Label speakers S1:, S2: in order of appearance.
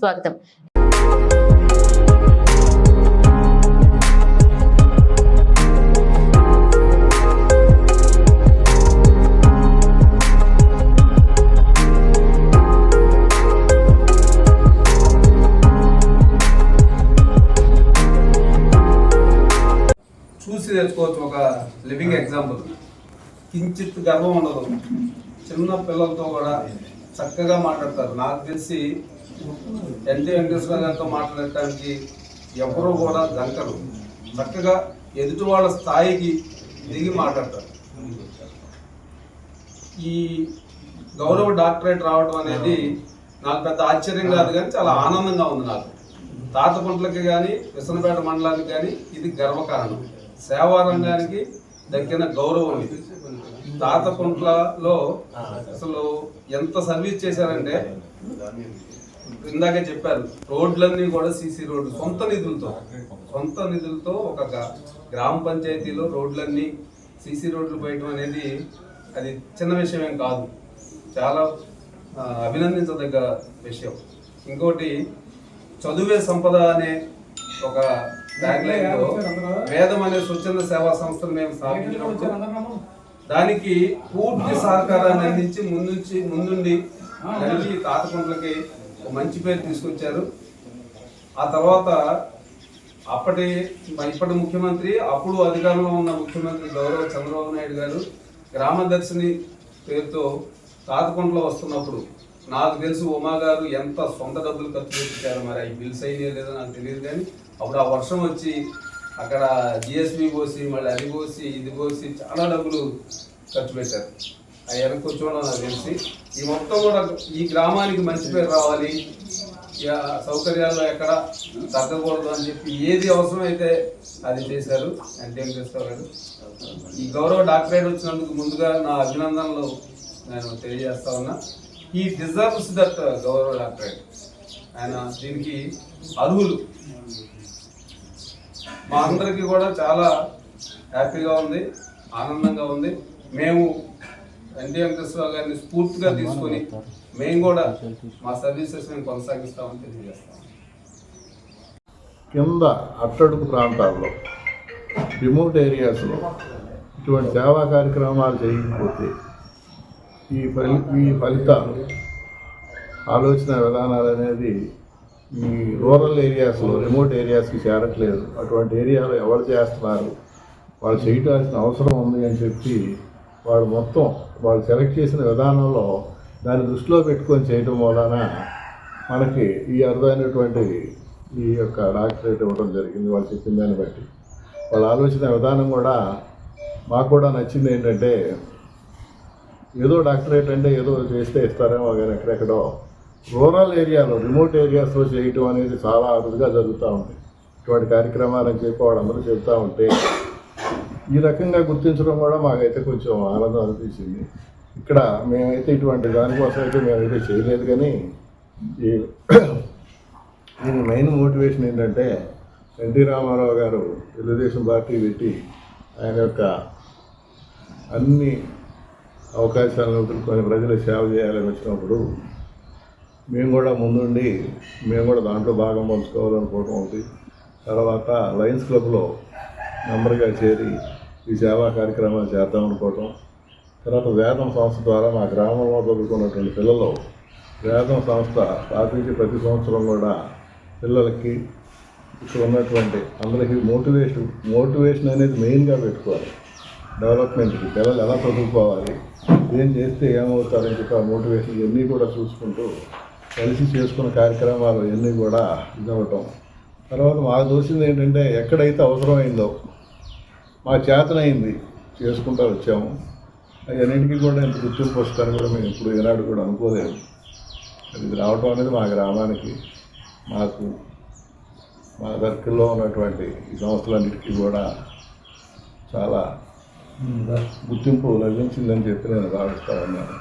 S1: స్వాగతం
S2: చూసి తెలుసుకోవచ్చు ఒక లివింగ్ ఎగ్జాంపుల్ కించిత్ గర్వం ఉండదు. చిన్న పిల్లలతో కూడా చక్కగా మాట్లాడతారు. నాకు తెలిసి ఎన్టీ వెంకటేశ్వర గారితో మాట్లాడటానికి ఎవరు కూడా జంకరు చక్కగా ఎదుటి వాళ్ళ స్థాయికి దిగి మాట్లాడతారు. ఈ గౌరవ డాక్టరేట్ రావడం అనేది నాకు పెద్ద ఆశ్చర్యం కాదు కానీ చాలా ఆనందంగా ఉంది నాకు. తాతపంట్లకి కానీ విసనపేట మండలానికి కానీ ఇది గర్వకారణం. సేవారంగానికి దక్కిన గౌరవం ఇది. తాతపంట్లలో అసలు ఎంత సర్వీస్ చేశారంటే ఇందాకే చెప్పారు రోడ్లన్నీ కూడా సీసీ రోడ్లు సొంత నిధులతో సొంత నిధులతో ఒక గ్రామ పంచాయతీలో రోడ్లన్నీ సీసీ రోడ్లు పోయటం అనేది అది చిన్న విషయం ఏం కాదు చాలా అభినందించదగ్గ విషయం ఇంకోటి చదువే సంపద అనే ఒక ట్యాగ్ లైన్లో వేదం అనే స్వచ్ఛంద సేవా సంస్థను మేము స్థాపించినప్పుడు దానికి పూర్తి సహకారాన్ని అందించి ముందుంచి ముందుండి నడిచి తాతకుంట్లకి మంచి పేరు తీసుకొచ్చారు. ఆ తర్వాత అప్పటి ఇప్పటి ముఖ్యమంత్రి అప్పుడు అధికారంలో ఉన్న ముఖ్యమంత్రి గౌరవ చంద్రబాబు నాయుడు గారు గ్రామ దర్శిని పేరుతో తాతకుంటలో వస్తున్నప్పుడు నాకు తెలుసు ఉమా గారు ఎంత సొంత డబ్బులు ఖర్చు పెట్టారు మరి అవి బిల్స్ అయినాయో లేదో నాకు తెలియదు కానీ అప్పుడు ఆ వర్షం వచ్చి అక్కడ జిఎస్బి పోసి మళ్ళీ అది పోసి ఇది పోసి చాలా డబ్బులు ఖర్చు పెట్టారు. ఆ వెనక్కి కూర్చోవడం నాకు తెలిసి. ఈ మొత్తం కూడా ఈ గ్రామానికి మంచి పేరు రావాలి. ఇక సౌకర్యాలు ఎక్కడ తగ్గకూడదు అని చెప్పి ఏది అవసరమైతే అది చేశారు. ఎన్టీ వెంకటేశ్వర గారు ఈ గౌరవ డాక్టరేట్ వచ్చినందుకు ముందుగా నా అభినందనలు నేను తెలియజేస్తా ఉన్నా. ఈ డిజర్వ్స్ దట్ గౌరవ డాక్టరేట్. ఆయన దీనికి అర్హులు. మా అందరికీ కూడా చాలా హ్యాపీగా ఉంది ఆనందంగా ఉంది. మేము ఎన్టీ వెంకటేశ్వర గారిని స్ఫూర్తిగా తీసుకొని మేము కూడా మా సర్వీసెస్ మేము కొనసాగిస్తామని తెలియజేస్తాం.
S3: కింద అట్టడుగు ప్రాంతాల్లో రిమోట్ ఏరియాస్లో ఇటువంటి సేవా కార్యక్రమాలు చేయకపోతే ఈ ఫలి ఈ ఫలితాలు ఆలోచన విధానాలు అనేది ఈ రూరల్ ఏరియాస్లో రిమోట్ ఏరియాస్కి చేరట్లేదు. అటువంటి ఏరియాలో ఎవరు చేస్తున్నారు? వాళ్ళు చేయటాల్సిన అవసరం ఉంది అని చెప్పి వాళ్ళు మొత్తం వాళ్ళు సెలెక్ట్ చేసిన విధానంలో దాన్ని దృష్టిలో పెట్టుకొని చేయడం వలన మనకి ఈ అరుదైనటువంటి ఈ యొక్క డాక్టరేట్ ఇవ్వడం జరిగింది వాళ్ళు చెప్పిన దాన్ని బట్టి. వాళ్ళు ఆలోచన విధానం కూడా మాకు కూడా నచ్చింది ఏంటంటే ఏదో డాక్టరేట్ అంటే ఏదో చేస్తే ఇస్తారేమో కానీ ఎక్కడెక్కడో రూరల్ ఏరియాలో రిమోట్ ఏరియాస్లో చేయటం అనేది చాలా అరుదుగా జరుగుతూ ఉంది. ఇటువంటి కార్యక్రమాలని చెప్పి వాళ్ళందరూ చెబుతూ ఉంటే ఈ రకంగా గుర్తించడం కూడా మాకైతే కొంచెం ఆనందం అనిపించింది. ఇక్కడ మేమైతే ఇటువంటి దానికోసం అయితే మేమైతే చేయలేదు కానీ ఈ దీని మెయిన్ మోటివేషన్ ఏంటంటే ఎన్టీ రామారావు గారు తెలుగుదేశం పార్టీ పెట్టి ఆయన యొక్క అన్ని అవకాశాలను వదులుకొని ప్రజల సేవ చేయాలని వచ్చినప్పుడు మేము కూడా ముందుండి మేము కూడా దాంట్లో భాగం పంచుకోవాలనుకోవడం ఒకటి తర్వాత లయన్స్ క్లబ్లో మెంబర్గా చేరి ఈ సేవా కార్యక్రమాలు చేద్దాం అనుకోవటం తర్వాత వేదం సంస్థ ద్వారా మా గ్రామంలో చదువుకున్నటువంటి పిల్లలు వేదం సంస్థ స్థాపించి ప్రతి సంవత్సరం కూడా పిల్లలకి ఇక్కడ ఉన్నటువంటి అందరికీ మోటివేషన్ మోటివేషన్ అనేది మెయిన్గా పెట్టుకోవాలి. డెవలప్మెంట్కి పిల్లలు ఎలా చదువుకోవాలి ఏం చేస్తే ఏమవుతారని చెప్పి ఆ మోటివేషన్ ఇవన్నీ కూడా చూసుకుంటూ కలిసి చేసుకున్న కార్యక్రమాలు ఇవన్నీ కూడా ఇదవటం తర్వాత మాకు తోచింది ఏంటంటే ఎక్కడైతే అవసరమైందో మా చేతనైంది చేసుకుంటూ వచ్చాము. అవన్నింటికి కూడా ఇంత గుర్తింపు వస్తారని కూడా మేము ఇప్పుడు ఈనాడు కూడా అనుకోలేదు. అది ఇది రావటం అనేది మా గ్రామానికి మాకు మా సర్కిల్లో ఉన్నటువంటి ఈ సంస్థలన్నిటికీ కూడా చాలా గుర్తింపు లభించిందని చెప్పి నేను భావిస్తా ఉన్నాను.